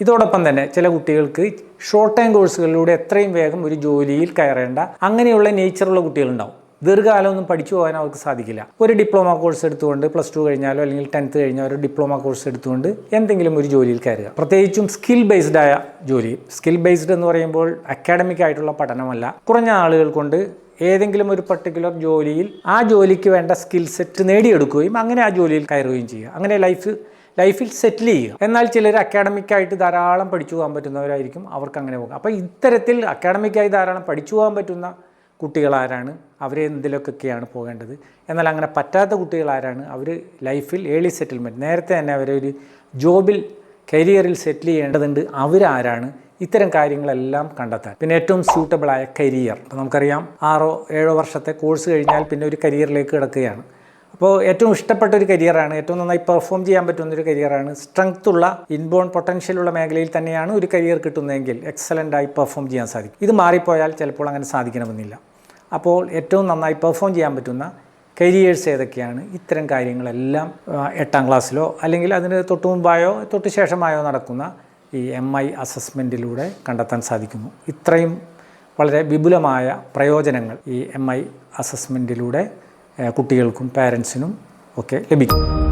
ഇതോടൊപ്പം തന്നെ ചില കുട്ടികൾക്ക് ഷോർട്ട് ടൈം കോഴ്സുകളിലൂടെ എത്രയും വേഗം ഒരു ജോലിയിൽ കയറേണ്ട അങ്ങനെയുള്ള നേച്ചറുള്ള കുട്ടികളുണ്ടാവും. ദീർഘകാലമൊന്നും പഠിച്ചു പോകാൻ അവർക്ക് സാധിക്കില്ല. ഒരു ഡിപ്ലോമ കോഴ്സ് എടുത്തുകൊണ്ട് പ്ലസ് ടു കഴിഞ്ഞാലോ അല്ലെങ്കിൽ ടെൻത്ത് കഴിഞ്ഞാൽ ഒരു ഡിപ്ലോമ കോഴ്സ് എടുത്തുകൊണ്ട് എന്തെങ്കിലും ഒരു ജോലിയിൽ കയറുക. പ്രത്യേകിച്ചും സ്കിൽ ബേസ്ഡ് ആയ ജോലി. സ്കിൽ ബേസ്ഡ് എന്ന് പറയുമ്പോൾ അക്കാഡമിക് ആയിട്ടുള്ള പഠനമല്ല. കുറഞ്ഞ ആളുകൾ കൊണ്ട് ഏതെങ്കിലും ഒരു പർട്ടിക്കുലർ ജോലിയിൽ ആ ജോലിക്ക് വേണ്ട സ്കിൽ സെറ്റ് നേടിയെടുക്കുകയും അങ്ങനെ ആ ജോലിയിൽ കയറുകയും ചെയ്യുക. അങ്ങനെ ലൈഫ് ലൈഫിൽ സെറ്റിൽ ചെയ്യുക. എന്നാൽ ചിലർ അക്കാഡമിക്കായിട്ട് ധാരാളം പഠിച്ചു പോകാൻ പറ്റുന്നവരായിരിക്കും അവർക്ക് അങ്ങനെ പോകുക. അപ്പോൾ ഇത്തരത്തിൽ അക്കാഡമിക്കായി ധാരാളം പഠിച്ചു പോകാൻ പറ്റുന്ന കുട്ടികൾ ആരാണ് അവരെ എന്തിലൊക്കെയാണ് പോകേണ്ടത്? എന്നാൽ അങ്ങനെ പറ്റാത്ത കുട്ടികൾ ആരാണ് അവർ ലൈഫിൽ ഏളി സെറ്റിൽമെന്റ് നേരത്തെ തന്നെ അവരൊരു ജോബിൽ കരിയറിൽ സെറ്റിൽ ചെയ്യേണ്ടതുണ്ട് അവരാരാണ്? ഇത്തരം കാര്യങ്ങളെല്ലാം കണ്ടെത്താൻ. പിന്നെ ഏറ്റവും സ്യൂട്ടബിളായ കരിയർ നമുക്കറിയാം ആറോ ഏഴോ വർഷത്തെ കോഴ്സ് കഴിഞ്ഞാൽ പിന്നെ ഒരു കരിയറിലേക്ക് കിടക്കുകയാണ്. അപ്പോൾ ഏറ്റവും ഇഷ്ടപ്പെട്ട ഒരു കരിയറാണ് ഏറ്റവും നന്നായി പെർഫോം ചെയ്യാൻ പറ്റുന്ന ഒരു കരിയറാണ് സ്ട്രെങ്ത് ഉള്ള ഇൻബോൺ പൊട്ടൻഷ്യൽ ഉള്ള മേഖലയിൽ തന്നെയാണ് ഒരു കരിയർ കിട്ടുന്നതെങ്കിൽ എക്സലന്റ് ആയി പെർഫോം ചെയ്യാൻ സാധിക്കും. ഇത് മാറിപ്പോയാൽ ചിലപ്പോൾ അങ്ങനെ സാധിക്കണമെന്നില്ല. അപ്പോൾ ഏറ്റവും നന്നായി പെർഫോം ചെയ്യാൻ പറ്റുന്ന കരിയേഴ്സ് ഏതൊക്കെയാണ്? ഇത്തരം കാര്യങ്ങളെല്ലാം എട്ടാം ക്ലാസ്സിലോ അല്ലെങ്കിൽ അതിന് തൊട്ട് മുമ്പായോ തൊട്ട് ശേഷമായോ നടക്കുന്ന ഈ എം ഐ അസസ്മെന്റിലൂടെ കണ്ടെത്താൻ സാധിക്കുന്നു. ഇത്രയും വളരെ വിപുലമായ പ്രയോജനങ്ങൾ ഈ എം ഐ അസസ്മെന്റിലൂടെ കുട്ടികൾക്കും പാരൻസിനും ഒക്കെ ലഭിക്കും.